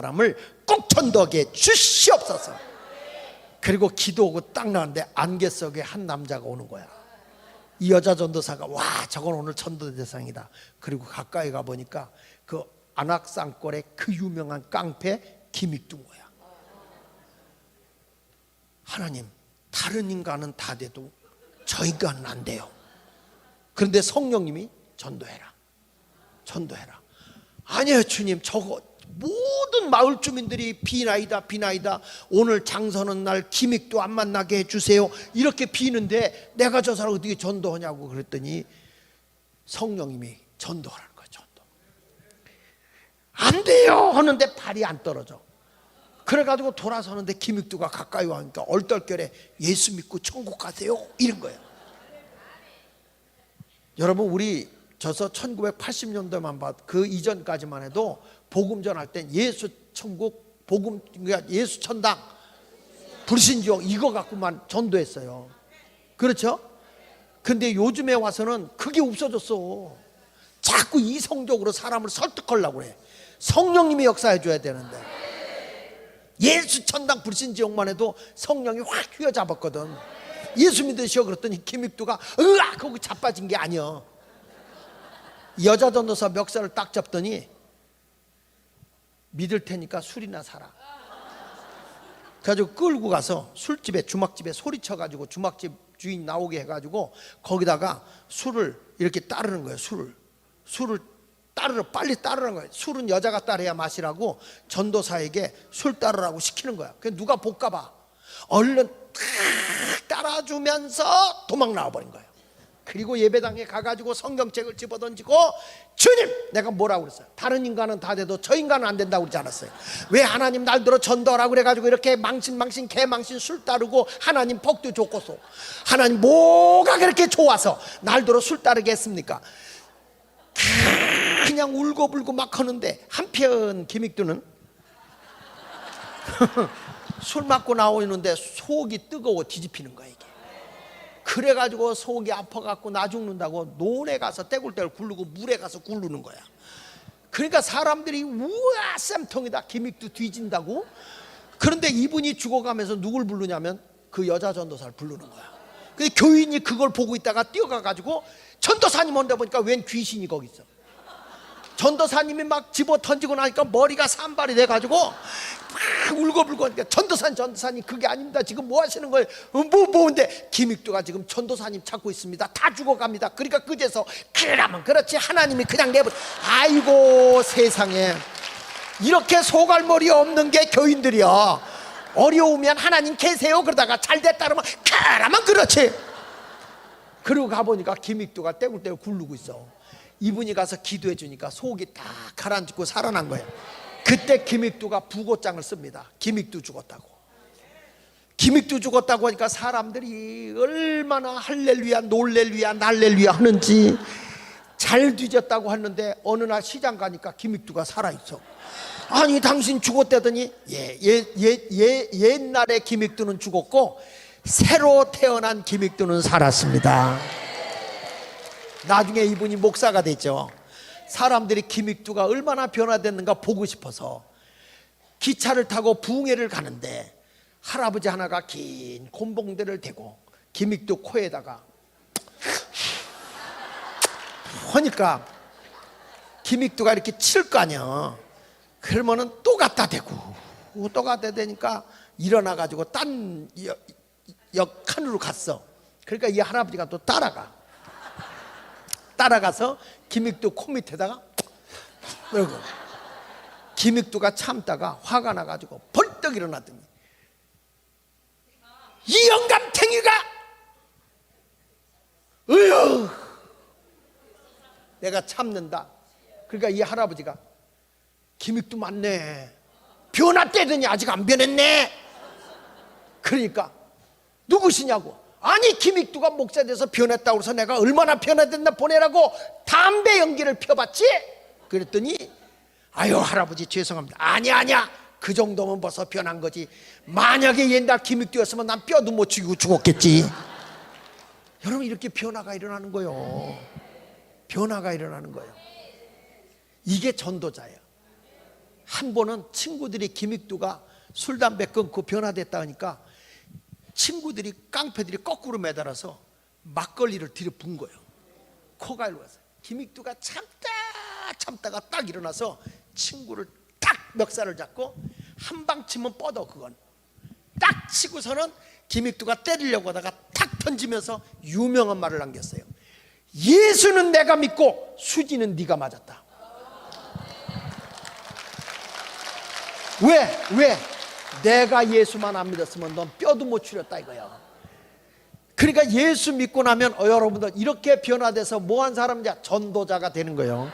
사람을 꼭 전도하게 주시옵소서. 그리고 기도하고 딱 나왔는데 안개 속에 한 남자가 오는 거야. 이 여자 전도사가 와 저건 오늘 전도 대상이다. 그리고 가까이 가 보니까 그 안악산골의 그 유명한 깡패 김익두인 거야. 하나님 다른 인간은 다 돼도 저 인간은 안 돼요. 그런데 성령님이 전도해라. 전도해라. 아니에요, 주님. 저거 모든 마을 주민들이 비나이다, 비나이다. 오늘 장서는 날 기믹도 안 만나게 해주세요. 이렇게 비는데 내가 저 사람 어떻게 전도하냐고 그랬더니 성령님이 전도하라는 거야, 전도. 안 돼요! 하는데 발이 안 떨어져. 그래가지고 돌아서는데 김익두가 가까이 와니까 얼떨결에 예수 믿고 천국 가세요. 이런 거예요. 여러분 우리 저서 1980년대만 봐도 그 이전까지만 해도 복음 전할 땐 예수 천국 복음 그러니까 예수 천당 불신 지옥 이거 갖고만 전도했어요. 그렇죠? 근데 요즘에 와서는 그게 없어졌어. 자꾸 이성적으로 사람을 설득하려고 그래. 성령님이 역사해 줘야 되는데. 예수 천당 불신 지옥만 해도 성령이 확 휘어잡았거든. 예수 믿으시오 그랬더니 김익두가 으악 하고 자빠진 게 아니야. 여자 전도사 멱살을 딱 잡더니 믿을 테니까 술이나 사라. 그래가지고 끌고 가서 술집에 주막집에 소리쳐가지고 주막집 주인 나오게 해가지고 거기다가 술을 이렇게 따르는 거예요. 술을 술을 따르러 빨리 따르는 거예요. 술은 여자가 따라야 마시라고 전도사에게 술 따르라고 시키는 거야. 그 누가 볼까봐 얼른 탁 따라주면서 도망 나와버린 거예요. 그리고 예배당에 가가지고 성경책을 집어던지고 주님 내가 뭐라고 그랬어요? 다른 인간은 다 돼도 저 인간은 안 된다고 그러지 않았어요. 왜 하나님 날 들어 전도하라고 그래가지고 이렇게 망신 망신 개망신 술 따르고 하나님 복도 줬고서 하나님 뭐가 그렇게 좋아서 날 들어 술 따르게 했습니까? 그냥 울고불고 막 하는데 한편 김익두는 술 맞고 나오는데 속이 뜨거워 뒤집히는 이게 그래가지고 속이 아파갖고 나 죽는다고 논에 가서 떼굴떼굴 굴르고 물에 가서 굴르는 거야. 그러니까 사람들이 우와 쌤통이다 기믹도 뒤진다고. 그런데 이분이 죽어가면서 누굴 부르냐면 그 여자 전도사를 부르는 거야. 근데 교인이 그걸 보고 있다가 뛰어가가지고 전도사님 온다 보니까 웬 귀신이 거기 있어. 전도사님이 막 집어 던지고 나니까 머리가 산발이 돼가지고 막 울고불고 하니까 전도사님 전도사님 그게 아닙니다. 지금 뭐 하시는 거예요? 어, 뭐 뭐인데? 김익두가 지금 전도사님 찾고 있습니다. 다 죽어갑니다. 그러니까 그제서 그러면 그렇지. 하나님이 그냥 내버 아이고 세상에. 이렇게 소갈머리 없는 게 교인들이야 어려우면 하나님 계세요. 그러다가 잘 됐다 그러면 그러면 그렇지. 그리고 가보니까 김익두가 떼굴떼굴 굴르고 있어 이분이 가서 기도해 주니까 속이 딱 가라앉고 살아난 거예요. 그때 김익두가 부고장을 씁니다. 김익두 죽었다고. 김익두 죽었다고 하니까 사람들이 얼마나 할렐루야, 놀렐루야, 날렐루야 하는지 잘 뒤졌다고 하는데 어느 날 시장 가니까 김익두가 살아있어. 아니 당신 죽었다더니 예, 예, 예, 예, 옛날에 김익두는 죽었고 새로 태어난 김익두는 살았습니다. 나중에 이분이 목사가 됐죠. 사람들이 김익두가 얼마나 변화됐는가 보고 싶어서 기차를 타고 부흥회를 가는데 할아버지 하나가 긴 곤봉대를 대고 김익두 코에다가 하니까 김익두가 이렇게 칠 거 아니야. 그러면은 또 갖다 대고 또 갖다 대니까 일어나 가지고 딴 역, 역 칸으로 갔어. 그러니까 이 할아버지가 또 따라가. 따라가서 김익두 코 밑에다가 그러고 김익두가 참다가 화가 나가지고 벌떡 일어났더니 이 영감탱이가 으여 내가 참는다. 그러니까 이 할아버지가 김익두 맞네. 변화때더니 아직 안 변했네. 그러니까 누구시냐고 아니 김익두가 목사 돼서 변했다고 해서 내가 얼마나 변화됐나 보내라고 담배 연기를 펴봤지? 그랬더니 아유 할아버지 죄송합니다. 아니야 아니야. 그 정도면 벌써 변한 거지. 만약에 옛날 김익두였으면 난 뼈도 못 죽이고 죽었겠지. 여러분 이렇게 변화가 일어나는 거예요. 변화가 일어나는 거예요. 이게 전도자예요. 한 번은 친구들이 김익두가 술 담배 끊고 변화됐다 하니까 친구들이 깡패들이 거꾸로 매달아서 막걸리를 들여분 거예요. 코가 일로 와서 김익두가 참다 참다가 딱 일어나서 친구를 딱 멱살을 잡고 한 방 치면 뻗어 그건 딱 치고서는 김익두가 때리려고 하다가 탁 던지면서 유명한 말을 남겼어요. 예수는 내가 믿고 수지는 네가 맞았다. 왜? 왜? 내가 예수만 안 믿었으면 넌 뼈도 못 추렸다 이거야. 그러니까 예수 믿고 나면 어, 여러분들 이렇게 변화돼서 뭐한 사람이냐? 전도자가 되는 거예요.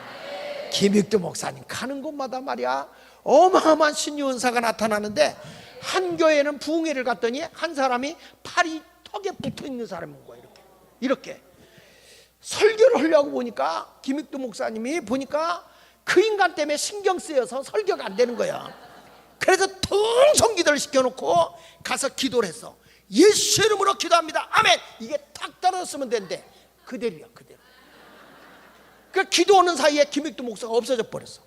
김익두 목사님 가는 곳마다 말이야 어마어마한 신유 은사가 나타나는데 한 교회는 부흥회를 갔더니 한 사람이 팔이 턱에 붙어 있는 사람인 거야 이렇게 이렇게 설교를 하려고 보니까 김익두 목사님이 보니까 그 인간 때문에 신경 쓰여서 설교가 안 되는 거야. 그래서 텅성 기도를 시켜놓고 가서 기도를 했어. 예수 이름으로 기도합니다. 아멘. 이게 탁 떨어졌으면 된대. 그대로야 그대로. 그 기도하는 사이에 김익두 목사가 없어져 버렸어.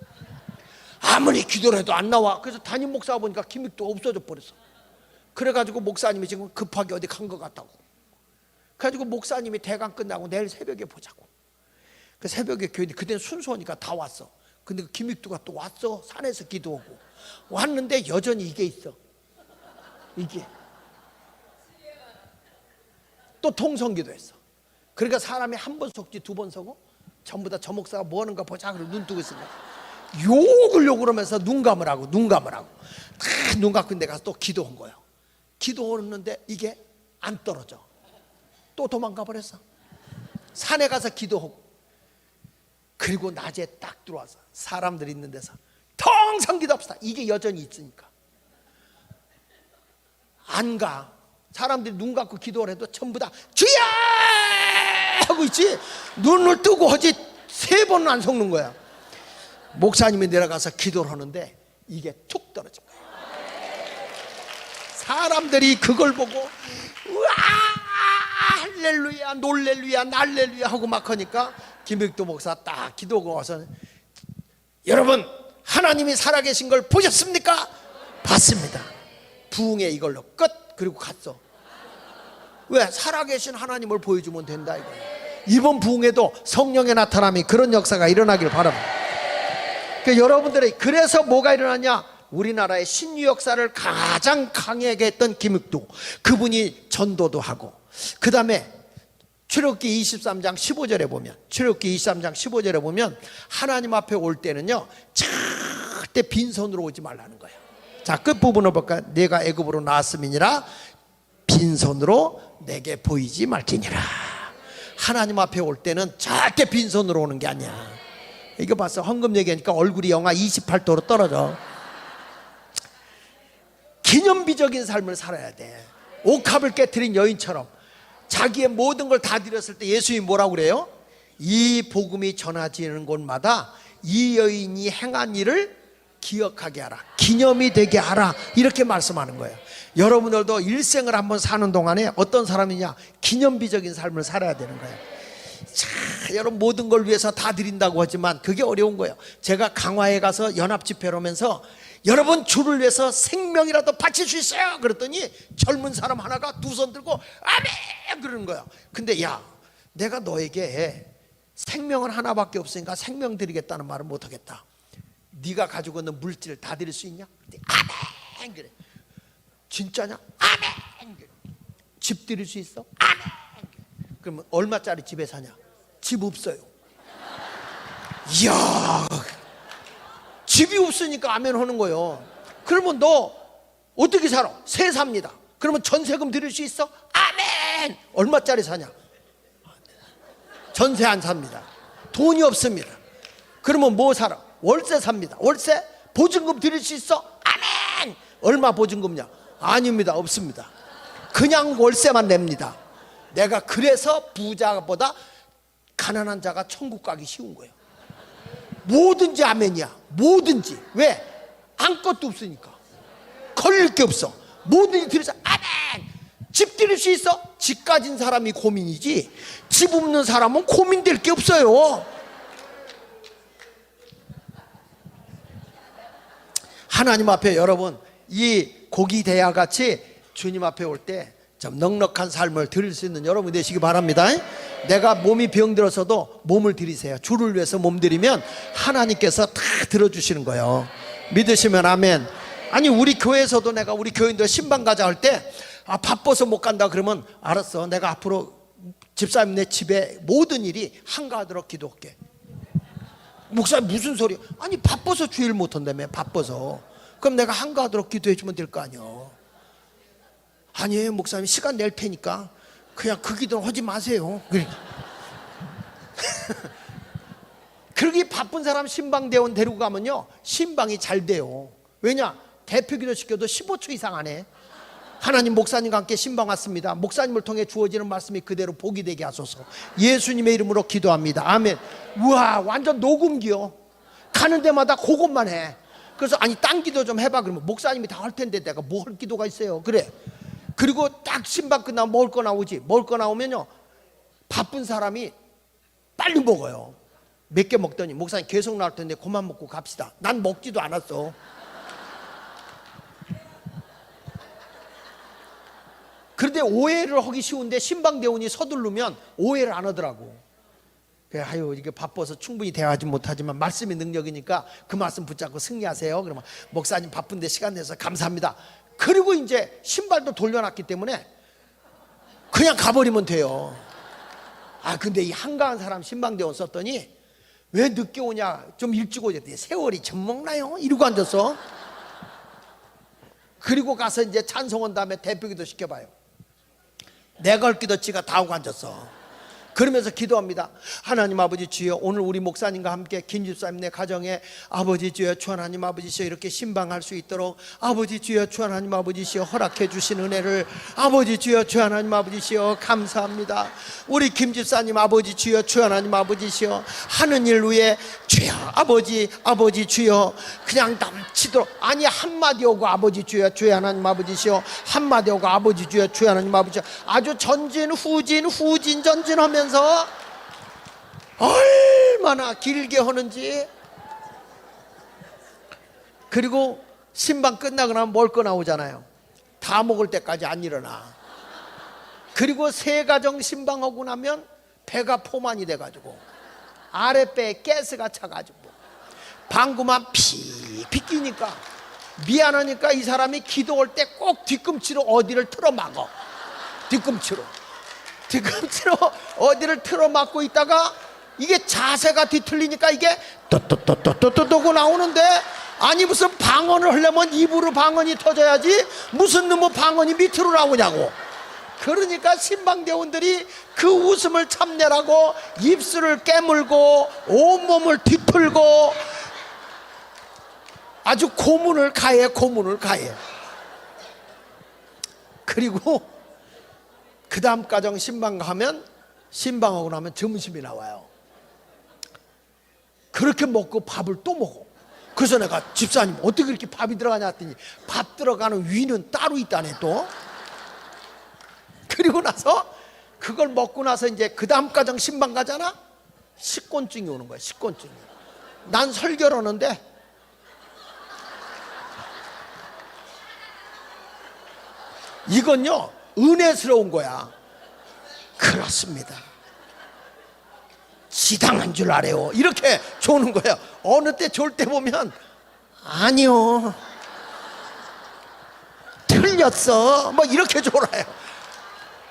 아무리 기도를 해도 안 나와. 그래서 담임 목사 보니까 김익두 없어져 버렸어. 그래가지고 목사님이 지금 급하게 어디 간 것 같다고. 그래가지고 목사님이 대강 끝나고 내일 새벽에 보자고. 그 새벽에 교회 그때는 순수하니까 다 왔어. 근데 그 김익두가 또 왔어. 산에서 기도하고. 왔는데 여전히 이게 있어. 이게. 또 통성기도 했어. 그러니까 사람이 한 번 속지 두 번 서고 전부 다 저 목사가 뭐 하는가 보자. 그러고 눈 뜨고 있으니까 욕을 욕을 하면서 눈 감으라고 눈 감으라고 다 눈 감고 내가 또 기도한 거예요. 기도하는데 이게 안 떨어져. 또 도망가 버렸어. 산에 가서 기도하고 그리고 낮에 딱 들어와서 사람들 있는 데서 텅성 기도합시다. 이게 여전히 있으니까 안 가. 사람들이 눈 감고 기도를 해도 전부 다 주야 하고 있지. 눈을 뜨고 하지 세 번은 안 속는 거야. 목사님이 내려가서 기도를 하는데 이게 툭 떨어진 거야. 사람들이 그걸 보고 우와 할렐루야 놀렐루야 날렐루야 하고 막 하니까 김백도 목사 딱 기도하고 와서 여러분 하나님이 살아계신 걸 보셨습니까? 봤습니다. 부흥회 이걸로 끝 그리고 갔어. 왜 살아계신 하나님을 보여주면 된다 이거예요. 이번 부흥회도 성령의 나타남이 그런 역사가 일어나길 바랍니다. 그 여러분들의 그래서 뭐가 일어나냐? 우리나라의 신유 역사를 가장 강하게 했던 김익두 그분이 전도도 하고 그 다음에 출애굽기 23장 15절에 보면 출애굽기 23장 15절에 보면 하나님 앞에 올 때는요 절대 빈손으로 오지 말라는 거예요. 자 끝부분을 볼까? 내가 애굽으로 나왔음이니라 빈손으로 내게 보이지 말지니라. 하나님 앞에 올 때는 절대 빈손으로 오는 게 아니야. 이거 봤어. 헌금 얘기하니까 얼굴이 영하 28도로 떨어져. 기념비적인 삶을 살아야 돼. 옥합을 깨뜨린 여인처럼 자기의 모든 걸 다 드렸을 때 예수님이 뭐라고 그래요? 이 복음이 전하지는 곳마다 이 여인이 행한 일을 기억하게 하라. 기념이 되게 하라. 이렇게 말씀하는 거예요. 여러분들도 일생을 한번 사는 동안에 어떤 사람이냐? 기념비적인 삶을 살아야 되는 거예요. 자, 여러분 모든 걸 위해서 다 드린다고 하지만 그게 어려운 거예요. 제가 강화에 가서 연합 집회를 하면서 여러분 주를 위해서 생명이라도 바칠 수 있어요. 그랬더니 젊은 사람 하나가 두 손 들고 아멘 그러는 거예요. 근데 야, 내가 너에게 생명은 하나밖에 없으니까 생명 드리겠다는 말은 못 하겠다. 네가 가지고 있는 물질을 다 드릴 수 있냐? 근데 아멘 그래. 진짜냐? 아멘 그래. 집 드릴 수 있어? 아멘. 그러면 얼마짜리 집에 사냐? 집 없어요. 이야, 집이 없으니까 아멘 하는 거예요. 그러면 너 어떻게 살아? 새 삽니다. 그러면 전세금 드릴 수 있어? 아멘! 얼마짜리 사냐? 전세 안 삽니다. 돈이 없습니다. 그러면 뭐 살아? 월세 삽니다. 월세? 보증금 드릴 수 있어? 아멘! 얼마 보증금냐? 아닙니다. 없습니다. 그냥 월세만 냅니다. 내가 그래서 부자보다 가난한 자가 천국 가기 쉬운 거예요. 뭐든지 아멘이야. 뭐든지. 왜? 아무것도 없으니까. 걸릴 게 없어. 뭐든지 드려서 아멘. 집 드릴 수 있어? 집 가진 사람이 고민이지. 집 없는 사람은 고민될 게 없어요. 하나님 앞에 여러분 이 고기 대야 같이 주님 앞에 올 때 좀 넉넉한 삶을 드릴 수 있는 여러분 되시기 바랍니다. 내가 몸이 병들어서도 몸을 드리세요. 주를 위해서 몸 드리면 하나님께서 다 들어주시는 거예요. 믿으시면 아멘. 아니 우리 교회에서도 내가 우리 교인들 신방 가자 할 때 아, 바빠서 못 간다 그러면 알았어. 내가 앞으로 집사님 내 집에 모든 일이 한가하도록 기도할게. 목사님 무슨 소리? 아니 바빠서 주일 못 한다며 바빠서. 그럼 내가 한가하도록 기도해 주면 될 거 아니요. 아니에요 목사님 시간 낼 테니까 그냥 그 기도는 하지 마세요. 그렇게 바쁜 사람 신방대원 데리고 가면요 신방이 잘 돼요. 왜냐 대표 기도 시켜도 15초 이상 안 해. 하나님 목사님과 함께 신방 왔습니다. 목사님을 통해 주어지는 말씀이 그대로 복이 되게 하소서. 예수님의 이름으로 기도합니다. 아멘. 우와 완전 녹음기요. 가는 데마다 그것만 해. 그래서 아니 딴 기도 좀 해봐 그러면 목사님이 다 할 텐데 내가 뭐 할 기도가 있어요. 그래. 그리고 딱 신방 끝나면 먹을 거 나오지. 먹을 거 나오면요 바쁜 사람이 빨리 먹어요. 몇 개 먹더니 목사님 계속 나올 텐데 그만 먹고 갑시다. 난 먹지도 않았어. 그런데 오해를 하기 쉬운데 신방대원이 서두르면 오해를 안 하더라고. 그래, 아유 이게 바빠서 충분히 대화하지 못하지만 말씀의 능력이니까 그 말씀 붙잡고 승리하세요. 그러면 목사님 바쁜데 시간 내서 감사합니다. 그리고 이제 신발도 돌려놨기 때문에 그냥 가버리면 돼요. 아 근데 이 한가한 사람 신방대원 썼더니 왜 늦게 오냐 좀 일찍 오자 세월이 젖 먹나요? 이러고 앉았어. 그리고 가서 이제 찬송한 다음에 대표기도 시켜봐요. 내가 할 기도치가 다 오고 앉았어. 그러면서 기도합니다. 하나님 아버지 주여 오늘 우리 목사님과 함께 김 집사님네 가정에 아버지 주여 주 하나님 아버지 주여 이렇게 신방할 수 있도록 아버지 주여 주 하나님 아버지 주여 허락해 주신 은혜를 아버지 주여 주 하나님 아버지 주여 감사합니다. 우리 김 집사님 아버지 주여 주 하나님 아버지 주여 하는 일 위에 주여 아버지 아버지 주여 그냥 넘치도록 아니 한마디 오고 아버지 주여 주 하나님 아버지 주여 한마디 오고 아버지 주여 주 하나님 아버지 아주 전진 후진 후진 전진하면서 얼마나 길게 하는지. 그리고 신방 끝나고 나면 거 나오잖아요. 다 먹을 때까지 안 일어나. 그리고 세 가정 신방하고 나면 배가 포만이 돼가지고 아랫배에 가스가 차가지고 방구만 픽픽 끼니까 미안하니까 이 사람이 기도할 때 꼭 뒤꿈치로 어디를 틀어 막어. 뒤꿈치로 뒤꿈치로 어디를 틀어 막고 있다가 이게 자세가 뒤틀리니까 이게 또또또또또또고 나오는데 아니 무슨 방언을 하려면 입으로 방언이 터져야지 무슨 놈의 방언이 밑으로 나오냐고. 그러니까 신방대원들이 그 웃음을 참내라고 입술을 깨물고 온몸을 뒤틀고 아주 고문을 가해 고문을 가해. 그리고 그 다음 가정 신방 가면 신방하고 나면 점심이 나와요. 그렇게 먹고 밥을 또 먹어. 그래서 내가 집사님 어떻게 이렇게 밥이 들어가냐 했더니 밥 들어가는 위는 따로 있다네 또. 그리고 나서 그걸 먹고 나서 이제 그 다음 가정 신방 가잖아? 식곤증이 오는 거야 식곤증이. 난 설교를 하는데 이건요 은혜스러운 거야. 그렇습니다. 지당한 줄 알아요. 이렇게 좋는 거예요 어느 때 좋을 때 보면 아니요. 틀렸어. 뭐 이렇게 졸아요.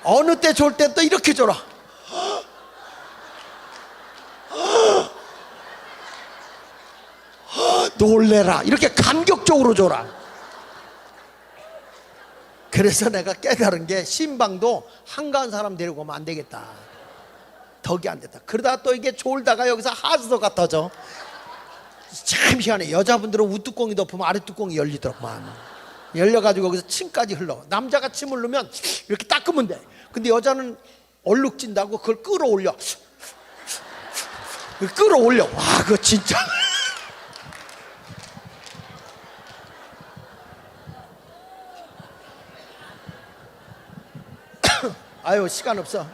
어느 때 좋을 때 또 이렇게 졸아. 놀래라. 이렇게 감격적으로 졸아 그래서 내가 깨달은 게 신방도 한가한 사람 데리고 오면 안 되겠다. 덕이 안 됐다. 그러다 또 이게 졸다가 여기서 하수도가 터져. 참 희한해. 여자분들은 우뚜껑이 덮으면 아랫뚜껑이 열리더라고만. 열려가지고 거기서 침까지 흘러 남자가 침 흘르면 이렇게 닦으면 돼. 근데 여자는 얼룩진다고 그걸 끌어올려. 끌어올려. 와 그거 진짜 아유 시간 없어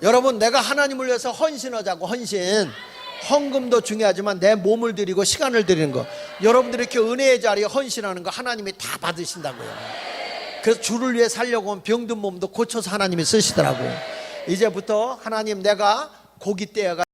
여러분 내가 하나님을 위해서 헌신하자고 헌신 헌금도 중요하지만 내 몸을 드리고 시간을 드리는 거. 여러분들이 이렇게 은혜의 자리에 헌신하는 거 하나님이 다 받으신다고요. 그래서 주를 위해 살려고 하면 병든 몸도 고쳐서 하나님이 쓰시더라고요. 이제부터 하나님 내가 고기 떼어가